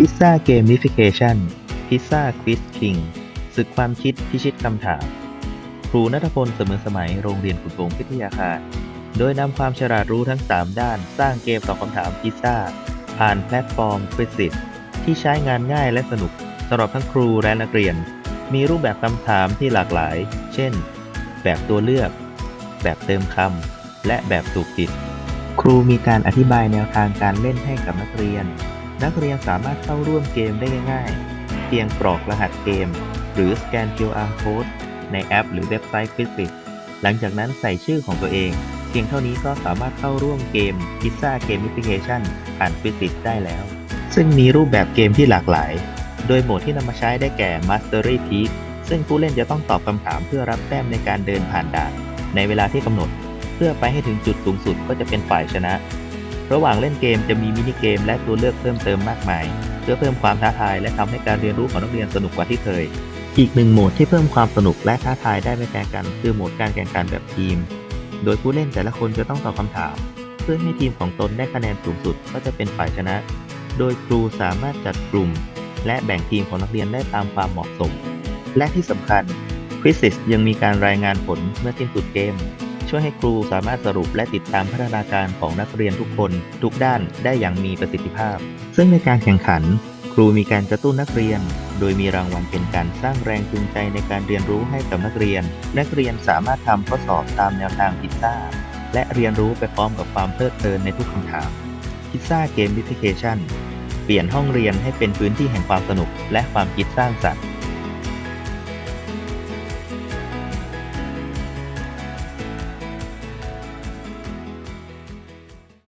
พิซซ่าเกมิฟิเคชันพิซซ่าควิสคิงศึกความคิดพิชิตคำถาม ครูนัทพลเสมอสมัยโรงเรียนขุนโป่งพิทยาคารโดยนำความฉลาดรู้ทั้ง 3 ด้านสร้างเกมตอบคำถามพิซซ่า ผ่านแพลตฟอร์ม q u i z i t ที่ใช้งานง่ายและสนุกสำหรับทั้งครูและนักเรียน มีรูปแบบคำถามที่หลากหลาย เช่น แบบตัวเลือก แบบเติมคำและแบบถูกผิด ครูมีการอธิบายแนวทางการเล่นให้กับนักเรียน นักเรียนสามารถเข้าร่วมเกมได้ง่ายๆ เพียงกรอกรหัสเกม หรือสแกน QR code ในแอป หรือเว็บไซต์ Quizzit หลังจากนั้นใส่ชื่อของตัวเอง เพียงเท่านี้ก็สามารถเข้าร่วมเกม Pizza Gamification ผ่าน Quizzit ได้แล้ว ซึ่งมีรูปแบบเกมที่หลากหลาย โดยโหมดที่นำมาใช้ได้แก่ Mastery Peak ซึ่งผู้เล่นจะต้องตอบคำถามเพื่อรับแต้มในการเดินผ่านด่าน ในเวลาที่กำหนด เพื่อไปให้ถึงจุดสูงสุดก็จะเป็นฝ่ายชนะ ระหว่างเล่นเกมจะมีมินิเกมและตัวเลือกเพิ่มเติมมากมาย เพื่อเพิ่มความท้าทายและทำให้การเรียนรู้ของนักเรียนสนุกกว่าที่เคย อีกหนึ่งโหมดที่เพิ่มความสนุกและท้าทายได้ไม่แพ้กัน คือโหมดการแข่งขันแบบทีม โดยผู้เล่นแต่ละคนจะต้องตอบคำถาม เพื่อให้ทีมของตนได้คะแนนสูงสุดก็จะเป็นฝ่ายชนะ โดยครูสามารถจัดกลุ่ม และแบ่งทีมของนักเรียนได้ตามความเหมาะสม และที่สำคัญ Quizzes ยังมีการรายงานผลเมื่อสิ้นสุดเกม ช่วยให้ครูสามารถสรุปและติดตามพัฒนาการของนักเรียนทุกคน ทุกด้านได้อย่างมีประสิทธิภาพ ซึ่งในการแข่งขัน ครูมีการกระตุ้นนักเรียน โดยมีรางวัลเป็นการสร้างแรงจูงใจในการเรียนรู้ให้กับนักเรียน นักเรียนสามารถทำข้อสอบตามแนวทางพิซซ่า และเรียนรู้ไปพร้อมกับความเพลิดเพลินในทุกคำถามพิซซ่าเกม i ิฟิเคชันเปลี่ยนห้องเรียนให้เป็นพื้นที่แห่งความสนุกและความคิดสร้างสรรค์